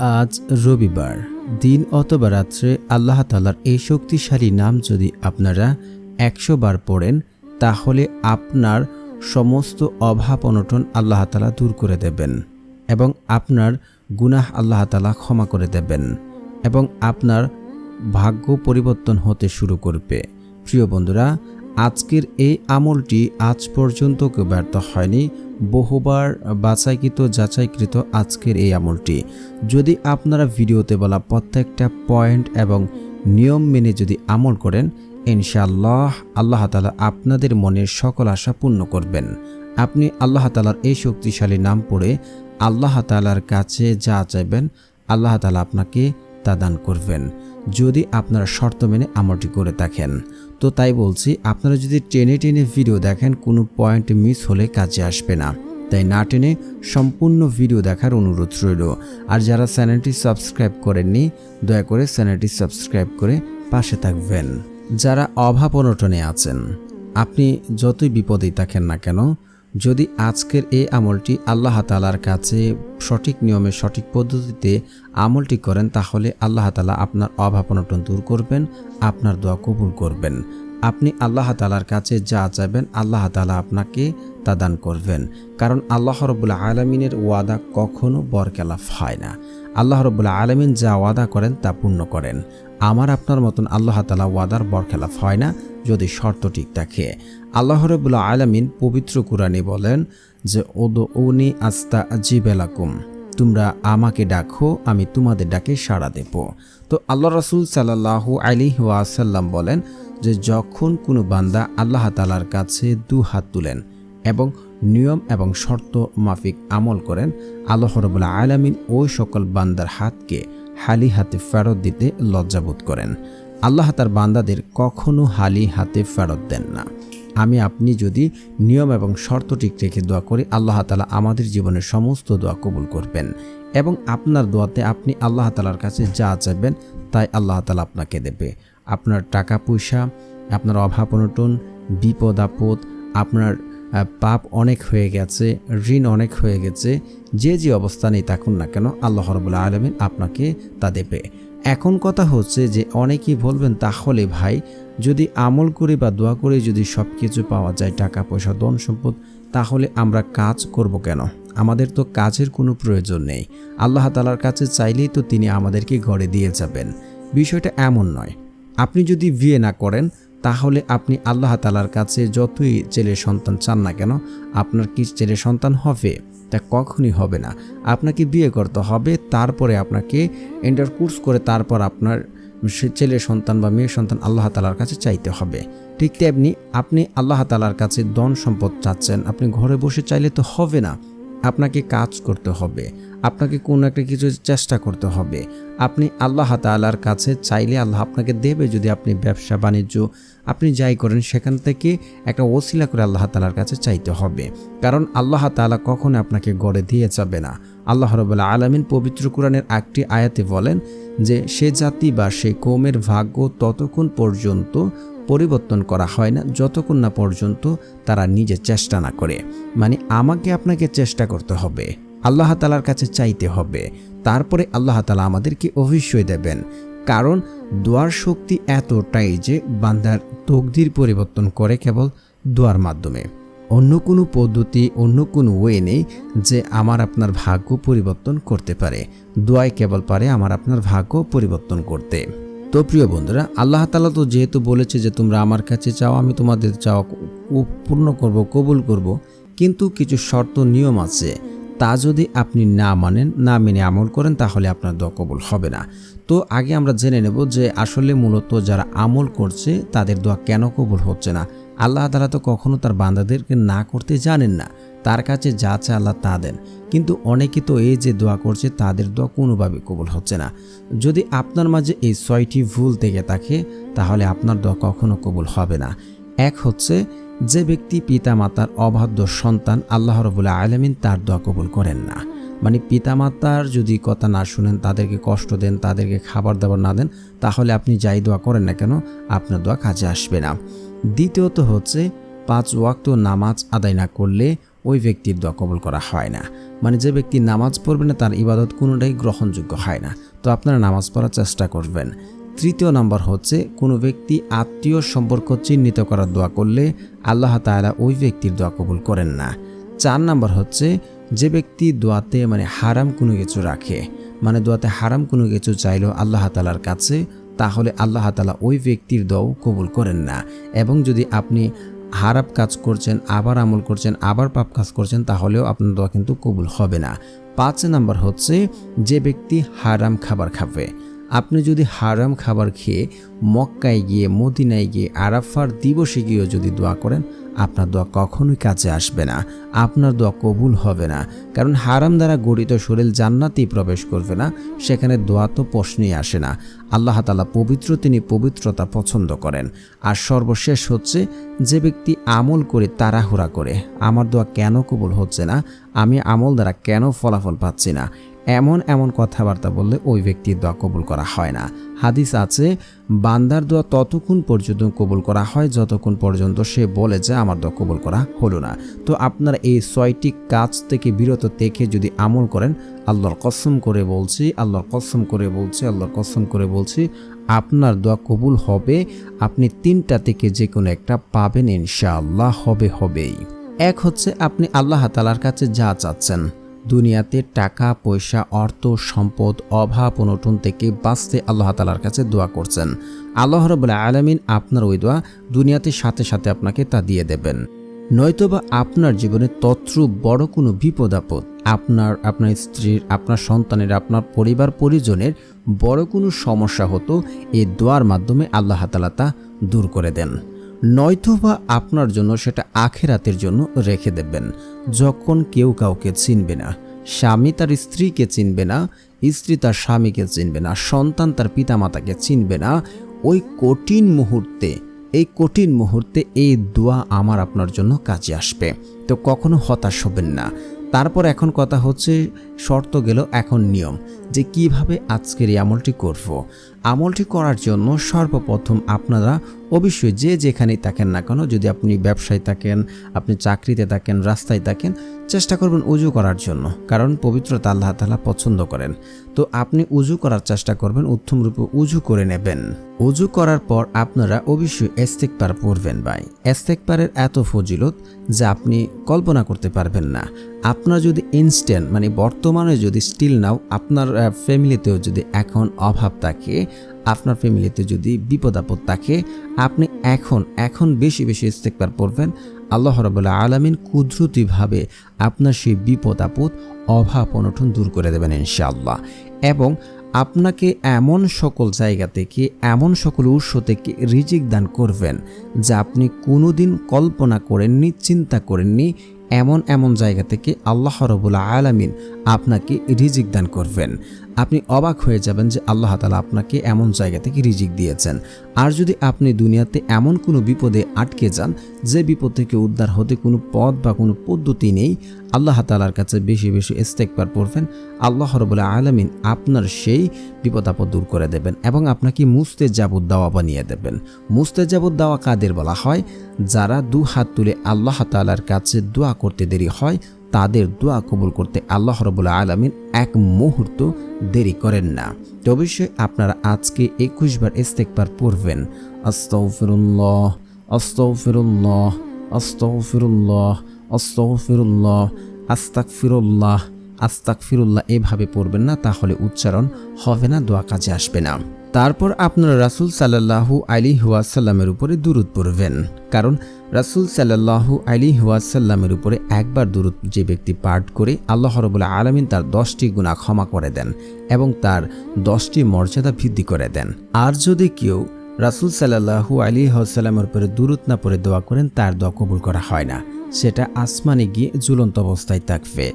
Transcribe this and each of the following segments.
আজ রবিবার, দিন অথবা রাত্রে আল্লাহ তালার এই শক্তিশালী নাম যদি আপনারা একশো বার পড়েন, তাহলে আপনার সমস্ত অভাব অনটন আল্লাহ তালা দূর করে দেবেন এবং আপনার গুনাহ আল্লাহ তালা ক্ষমা করে দেবেন এবং আপনার ভাগ্য পরিবর্তন হতে শুরু করবে। প্রিয় বন্ধুরা, আজকের এই আমলটি আজ পর্যন্ত কেউ ব্যর্থ হয়নি। বহুবার বাছাইকৃত, যাচাইকৃত আজকের এই আমলটি। যদি আপনারা ভিডিওতে বলা প্রত্যেকটা পয়েন্ট এবং নিয়ম মেনে যদি আমল করেন, ইনশাআল্লাহ আল্লাহ তালা আপনাদের মনের সকল আশা পূর্ণ করবেন। আপনি আল্লাহ তালার এই শক্তিশালী নাম পড়ে আল্লাহ তালার কাছে যা চাইবেন, আল্লাহ তালা আপনাকে তা দান করবেন। যদি আপনারা শর্ত মেনে আমলটি করে থাকেন। তো তাই বলছি, আপনারা যদি টেনে টেনে ভিডিও দেখেন, কোনো পয়েন্ট মিস হলে কাজে আসবে না। তাই না টেনে সম্পূর্ণ ভিডিও দেখার অনুরোধ রইল। আর যারা চ্যানেলটি সাবস্ক্রাইব করেননি, দয়া করে চ্যানেলটি সাবস্ক্রাইব করে পাশে থাকবেন। যারা অভাব অনটনে আছেন, আপনি যতই বিপদেই থাকেন না কেন যদি আজকের এই আমলটি আল্লাহ তালার কাছে সঠিক নিয়মে, সঠিক পদ্ধতিতে আমলটি করেন, তাহলে আল্লাহ তালা আপনার অভাব অনটন দূর করবেন, আপনার দোয়া কবুল করবেন। আপনি আল্লাহ তালার কাছে যা চাইবেন, আল্লাহ তালা আপনাকে তা দান করবেন। কারণ আল্লাহ রবুল্লা আলমিনের ওয়াদা কখনো বরকেলাফ হয় না। আল্লাহ রবুল্লা আলমিন যা ওয়াদা করেন তা পূর্ণ করেন। আমার আপনার মতন আল্লাহ তালা ওয়াদার বরখেলাফ হয় না যদি শর্ত ঠিক থাকে। আল্লাহ রবুল্লা আলমিন পবিত্র কুরআনে বলেন যে ওদো উনি আস্তা জিবেলাকুম তোমরা আমাকে ডাকো, আমি তোমাদের ডাকে সাড়া দেব। তো আল্লাহ রসুল সাল্লাহু আলি ওয়াসাল্লাম বলেন যে, যখন কোনো বান্দা আল্লাহ তালার কাছে দু হাত তুলেন এবং নিয়ম এবং শর্ত মাফিক আমল করেন, আল্লাহ রবুল্লা আলমিন ওই সকল বান্দার হাতকে হালি হাতে ফেরত দিতে লজ্জাবোধ করেন। আল্লাহ তার বান্দাদের কখনো হালি হাতে ফেরত দেন না। আমি, আপনি যদি নিয়ম এবং শর্ত ঠিক রেখে দোয়া করি আল্লাহ তালা আমাদের জীবনের সমস্ত দোয়া কবুল করবেন এবং আপনার দোয়াতে আপনি আল্লাহ তালার কাছে যা চাইবেন তাই আল্লাহ তালা আপনাকে দেবে। আপনার টাকা পয়সা, আপনার অভাব অনটন, বিপদ আপদ, আপনার পাপ অনেক হয়ে গেছে, ঋণ অনেক হয়ে গেছে, যে যে অবস্থানেই থাকুন না কেন, আল্লাহ রবুল্লা আলমিন আপনাকে তা দেবে। এখন কথা হচ্ছে যে অনেকেই বলবেন, তাহলে ভাই, যদি আমল করে বা দোয়া করে যদি সব কিছু পাওয়া যায়, টাকা পয়সা, ধন সম্পদ, তাহলে আমরা কাজ করব কেন? আমাদের তো কাজের কোনো প্রয়োজন নেই। আল্লাহ তালার কাছে চাইলেই তো তিনি আমাদেরকে ঘরে দিয়ে যাবেন। বিষয়টা এমন নয়। আপনি যদি বিয়ে না করেন তাহলে আপনি আল্লাহ তালার কাছে যতই ছেলে সন্তান চান না কেন, আপনার কি ছেলে সন্তান হবে? তা কখনই হবে না। আপনাকে বিয়ে করতে হবে, তারপরে আপনাকে এন্টার কোর্স করে তারপর আপনার ছেলে সন্তান বা মেয়ে সন্তান আল্লাহ তালার কাছে চাইতে হবে। ঠিক তেমনি আপনি আল্লাহ তালার কাছে ধন সম্পদ চাচ্ছেন, আপনি ঘরে বসে চাইলে তো হবে না। আপনাকে কাজ করতে হবে। আপনাকে কোনো একটা কিছু চেষ্টা করতে হবে। আপনি আল্লাহ তালার কাছে চাইলে আল্লাহ আপনাকে দেবে যদি আপনি ব্যবসা, বাণিজ্য আপনি যাই করেন সেখান থেকে একটা ওসিলা করে আল্লাহ তালার কাছে চাইতে হবে। কারণ আল্লাহ তালা কখনো আপনাকে গড়ে দিয়ে যাবে না। আল্লাহ রবাল্লা আলমিন পবিত্র কোরআনের একটি আয়াতে বলেন যে, সে জাতি বা সেই কৌমের ভাগ্য ততক্ষণ পর্যন্ত পরিবর্তন করা হয় না যতক্ষণ না পর্যন্ত তারা নিজে চেষ্টা না করে। মানে আমাকে আপনাকে চেষ্টা করতে হবে। আল্লাহ তালার কাছে চাইতে হবে। তারপরে আল্লাহ তালা আমাদেরকে অবশ্যই দেবেন। কারণ দোয়ার শক্তি এতটাই যে বান্দার তকদির পরিবর্তন করে কেবল দোয়ার মাধ্যমে। অন্য কোনো পদ্ধতি, অন্য কোনো ওয়ে নেই যে আমার আপনার ভাগ্য পরিবর্তন করতে পারে। দোয়াই কেবল পারে আমার আপনার ভাগ্য পরিবর্তন করতে। তো প্রিয় বন্ধুরা, আল্লাহ তালা তো যেহেতু বলেছে যে তোমরা আমার কাছে চাও, আমি তোমাদের চাওয়া পূর্ণ করব, কবুল করব, কিন্তু কিছু শর্ত নিয়ম আছে। তা যদি আপনি না মানেন, না মেনে আমল করেন, তাহলে আপনার দোয়া কবুল হবে না। তো আগে আমরা জেনে নেব যে আসলে মূলত যারা আমল করছে, তাদের দোয়া কেন কবুল হচ্ছে না। আল্লাহ তালা তো কখনো তার বান্দাদেরকে না করতে জানেন না। তার কাছে যা চায় আল্লাহ তা দেন। কিন্তু অনেকে তো এই যে দোয়া করছে, তাদের দোয়া কোনোভাবে কবুল হচ্ছে না। যদি আপনার মাঝে এই ছয়টি ভুল থেকে থাকে, তাহলে আপনার দোয়া কখনো কবুল হবে না। এক হচ্ছে, যে ব্যক্তি পিতা মাতার অবাধ্য সন্তান আল্লাহ রবুল্লা আলমিন তার দোয়া কবুল করেন না। মানে পিতামাতার যদি কথা না শুনেন, তাদেরকে কষ্ট দেন, তাদেরকে খাবার দাবার না দেন, তাহলে আপনি যাই দোয়া করেন না কেন, আপনার দোয়া কাজে আসবে না। দ্বিতীয়ত হচ্ছে, পাঁচ ওয়াক্ত নামাজ আদায় না করলে ওই ব্যক্তির দোয়া কবুল করা হয় না। মানে যে ব্যক্তি নামাজ পড়বে না, তার ইবাদত কোনোটাই গ্রহণযোগ্য হয় না। তো আপনারা নামাজ পড়ার চেষ্টা করবেন। তৃতীয় নম্বর হচ্ছে, কোনো ব্যক্তি আত্মীয় সম্পর্ক চিহ্নিত করার দোয়া করলে আল্লাহ তাআলা ওই ব্যক্তির দোয়া কবুল করেন না। চার নাম্বার হচ্ছে, যে ব্যক্তি দোয়াতে মানে হারাম কোনো কিছু রাখে মানে দোয়াতে হারাম কোনো কিছু চাইলো আল্লাহ তালার কাছে তাহলে আল্লাহ তালা ওই ব্যক্তির দোয়াও কবুল করেন না। এবং যদি আপনি হারাপ কাজ করছেন, আবার আমল করছেন, আবার পাপ কাজ করছেন, তাহলেও আপনার দোয়া কিন্তু কবুল হবে না। পাঁচ নাম্বার হচ্ছে, যে ব্যক্তি হারাম খাবার খাবে। আপনি যদি হারাম খাবার খেয়ে মক্কায় গিয়ে, মদিনায় গিয়ে, আরাফার দিবসে গিয়েও যদি দোয়া করেন আপনার দোয়া কখনোই কাছে আসবে না। আপনার দোয়া কবুল হবে না। কারণ হারাম দ্বারা গঠিত শরীর জান্নাতেই প্রবেশ করবে না। সেখানে দোয়া তো প্রশ্নই আসে না। আল্লাহ তালা পবিত্র তিনি পবিত্রতা পছন্দ করেন। আর সর্বশেষ হচ্ছে, যে ব্যক্তি আমল করে তাড়াহুড়া করে, আমার দোয়া কেন কবুল হচ্ছে না? আমি আমল দ্বারা কেন ফলাফল পাচ্ছি না? এমন এমন কথাবার্তা বললে ওই ব্যক্তির দোয়া কবুল করা হয় না। হাদিস আছে, বান্দার দোয়া ততক্ষণ পর্যন্ত কবুল করা হয়, যতক্ষণ পর্যন্ত সে বলে যে আমার দোয়া কবুল করা হলো না। তো আপনার এই ছয়টি কাজ থেকে বিরত থেকে যদি আমল করেন, আল্লাহর কসম করে বলছি, আল্লাহর কসম করে বলছি, আল্লাহর কসম করে বলছি, আপনার দোয়া কবুল হবে, আপনি তিনটা থেকে যে কোনো একটা পাবেন, ইনশাআল্লাহ হবে, হবেই। এক হচ্ছে আপনি আল্লাহ তালার কাছে যা চাচ্ছেন। দুনিয়াতে টাকা, পয়সা, অর্থ, সম্পদ, অভাব অনটন থেকে বাঁচতে আল্লাহ তালার কাছে দোয়া করছেন। আল্লাহ রবুল্লা আলমিন আপনার ওই দোয়া দুনিয়াতে সাথে সাথে আপনাকে তা দিয়ে দেবেন। নয়তোবা আপনার জীবনে তত্রুপ বড় কোনো বিপদ, আপদ, আপনার আপনার স্ত্রীর, আপনার সন্তানের, আপনার পরিবার পরিজনের বড় কোনো সমস্যা হতো, এই দোয়ার মাধ্যমে আল্লাহ তালা তা দূর করে দেন। নয়তোবা আপনার জন্য সেটা আখেরাতের জন্য রেখে দেবেন। যখন কেউ কাউকে চিনবে না, স্বামী তার স্ত্রীকে চিনবে না, স্ত্রী তার স্বামীকে চিনবে না, সন্তান তার পিতামাতাকে চিনবে না, ওই কঠিন মুহূর্তে, এই কঠিন মুহূর্তে এই দোয়া আমার আপনার জন্য কাজে আসবে। তো কখনো হতাশ হবেন না। তারপর এখন কথা হচ্ছে, শর্ত গেল এখন নিয়ম, যে কীভাবে আজকের এই আমলটি করব। আমলটি করার জন্য সর্বপ্রথম আপনারা অবশ্যই যে যেখানেই থাকেন না কেন, যদি আপনি ব্যবসায় থাকেন, আপনি চাকরিতে থাকেন, রাস্তায় থাকেন, চেষ্টা করবেন উজু করার জন্য। কারণ পবিত্রতা আল্লাহ তালা পছন্দ করেন। তো আপনি উজু করার চেষ্টা করবেন উত্তম রূপে উজু করে নেবেন। উজু করার পর আপনারা অবশ্যই এস্তেকপার পড়বেন ভাই। এস্তেকপারের এত ফজিলত যা আপনি কল্পনা করতে পারবেন না। আপনার যদি ইনস্ট্যান্ট মানে বর্তমানে যদি স্টিল নাও, আপনার ফ্যামিলিতেও যদি এখন অভাব থাকে আপনার ফ্যামিলিতে যদি বিপদ আপদ থাকে, আপনি এখন এখন বেশি বেশি ইস্তেকবার পড়বেন। আল্লাহ রবাল্লা আলমিন কুদরতিভাবে আপনার সেই বিপদ আপদ, অভাব অনটন দূর করে দেবেন ইনশাআল্লাহ। এবং আপনাকে এমন সকল জায়গা থেকে, এমন সকল উৎস থেকে রিজিক দান করবেন যা আপনি কোনোদিন কল্পনা করেননি, চিন্তা করেননি, এমন এমন জায়গা থেকে আল্লাহ রবুল্লা আলামিন আপনাকে রিজিক দান করবেন। আপনি অবাক হয়ে যাবেন যে আল্লাহ তালা আপনাকে এমন জায়গা থেকে রিজিক দিয়েছেন। আর যদি আপনি দুনিয়াতে এমন কোনো বিপদে আটকে যান, যে বিপদ থেকে উদ্ধার হতে কোনো পথ বা কোনো পদ্ধতি নেই, আল্লাহ তালার কাছে বেশি বেশি ইস্তেকবার পড়বেন। আল্লাহ রবুল্লা আলমিন আপনার সেই বিপদ আপদ দূর করে দেবেন এবং আপনাকে মুস্তে জাবুদ দাওয়া বানিয়ে দেবেন। মুস্তে জাবুদ দাওয়া কাদের বলা হয়? যারা দু হাত তুলে আল্লাহ তালার কাছে দোয়া করতে দেরি হয় তাদের দোয়া কবুল করতে আল্লাহ রবুল্লা আলমিন এক মুহূর্ত দেরি করেন না। তো অবশ্যই আপনারা আজকে একুশ বার ইস্তেকবার পড়বেন। আস্তফিরুল্লাহ আস্তফিরুল্লাহ আস্তফিরুল্লাহ আস্তফিরুল্লাহ আস্তাক ফিরুল্লাহ আস্তাক ফিরুল্লাহ এভাবে পড়বেন না, তাহলে উচ্চারণ হবে না, দোয়া কাজে আসবে না। তারপর আপনারা রাসুল সাল্লাহু আলী হুয়াসাল্লামের উপরে দুরুদ পড়বেন। কারণ রাসুল সাল্লাহু আলী হুয়াসাল্লামের উপরে একবার দুরুদ যে ব্যক্তি পাঠ করে আল্লাহ রবুল্লা আলমিন তার দশটি গুণা ক্ষমা করে দেন এবং তার দশটি মর্যাদা বৃদ্ধি করে দেন। আর যদি কেউ রাসুল সাল্লাহু আলী হাসাল্লামের উপরে দূরত না পরে দোয়া করেন, তার দোয়া কবুল করা হয় না। সেটা আসমানে গিয়ে ঝুলন্ত অবস্থায় থাকবে।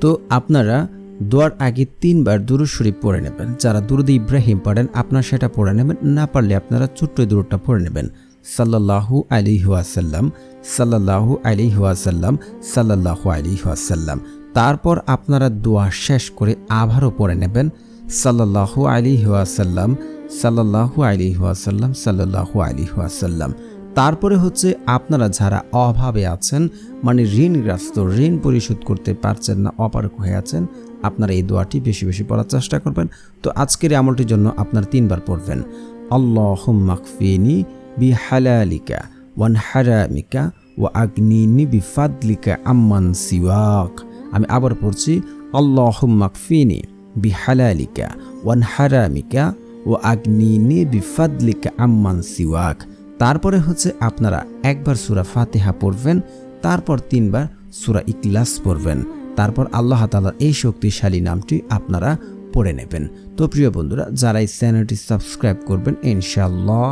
তো আপনারা দোয়ার আগে তিনবার দুরুদ শরীফ পড়ে নেবেন। যারা দুরুদ ইব্রাহিম পড়েন, আপনারা সেটা পড়ে নেবেন। না পারলে আপনারা ছোট্ট দুরুদটা পড়ে নেবেন। সাল্লাহু আলি হুয়াসাল্লাম সাল্লাহু আলি হুয়াসাল্লাম সাল্লাহু আলি হুয়াসাল্লাম তারপর আপনারা দোয়া শেষ করে আবারও পড়ে নেবেন সাল্লাহু আলি হুয়াসাল্লাম সাল্লাহু আলি হুয়াসাল্লাম সাল্লাহু আলি হুয়াসাল্লাম তারপরে হচ্ছে আপনারা যারা অভাবে আছেন মানে ঋণগ্রস্ত, ঋণ পরিশোধ করতে পারছেন না অপারক হয়ে আছেন, আপনারা এই দোয়াটি বেশি বেশি পড়ার চেষ্টা করবেন। তো আজকের আমলটির জন্য আপনার তিনবার পড়বেন আল্লাহ মাকফিনি বি হালালিকা ওয়ান হারামিকা ও আগ্নিনি বিফাদলিকা আম্মান সিওয়াক আমি আবার পড়ছি আল্লাহ মাকফিনি বি হালালিকা ওয়ান হারামিকা ও আগ্নিনি বিফাদলিকা আম্মান সিওয়াক তারপরে হচ্ছে আপনারা একবার সুরা ফাতেহা পড়বেন তারপর তিনবার সুরা ইকলাস পড়বেন তারপর আল্লাহ তালার এই শক্তিশালী নামটি আপনারা পড়ে নেবেন। তো প্রিয় বন্ধুরা যারা এই চ্যানেলটি সাবস্ক্রাইব করবেন, ইনশাআল্লাহ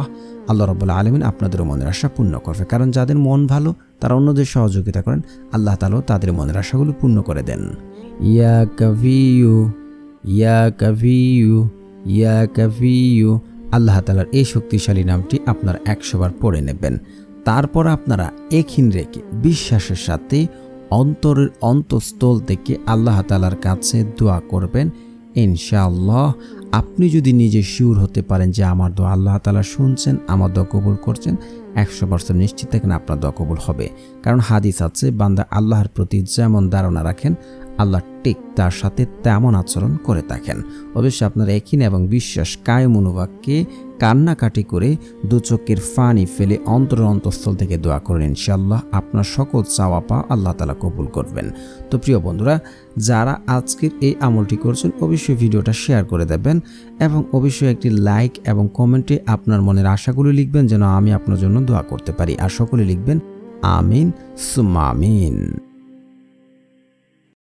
আল্লাহ রবুল্লা আলমিন আপনাদেরও মনের আশা পূর্ণ করবে। কারণ যাদের মন ভালো, তারা অন্যদের সহযোগিতা করেন, আল্লাহ তালাও তাদের মনের আশাগুলো পূর্ণ করে দেন। ইয়া কভিউ ইয়া কভিউ ইয়া কভিউ আল্লাহ তালার এই শক্তিশালী নামটি আপনারা একশোবার পড়ে নেবেন। তারপর আপনারা একহীন রেখে বিশ্বাসের সাথে অন্তরের অন্তঃস্থল থেকে আল্লাহ তালার কাছে দোয়া করবেন। ইনশাআল্লাহ, আপনি যদি নিজে শিওর হতে পারেন যে আমার দোয়া আল্লাহ তালা শুনছেন, আমার দোয়া কবুল করছেন, একশো পার্সেন্ট নিশ্চিত থাকেন আপনার দোয়া কবুল হবে। কারণ হাদিস আছে, বান্দা আল্লাহর প্রতি যেমন ধারণা রাখেন আল্লাহ ঠিক তার সাথে তেমন আচরণ করে থাকেন। অবশ্যই আপনার একিন এবং বিশ্বাস কায় মনোবাক্যে কান্নাকাটি করে দু চোখের ফানি ফেলে অন্তর অন্তঃস্থল থেকে দোয়া করেন। ইনশাল্লাহ আপনার সকল চাওয়া পা আল্লাহ তালা কবুল করবেন। তো প্রিয় বন্ধুরা, যারা আজকের এই আমলটি করছেন, অবশ্যই ভিডিওটা শেয়ার করে দেবেন এবং অবশ্যই একটি লাইক এবং কমেন্টে আপনার মনের আশাগুলো লিখবেন যেন আমি আপনার জন্য দোয়া করতে পারি। আর সকলে লিখবেন, আমিন সুমামিন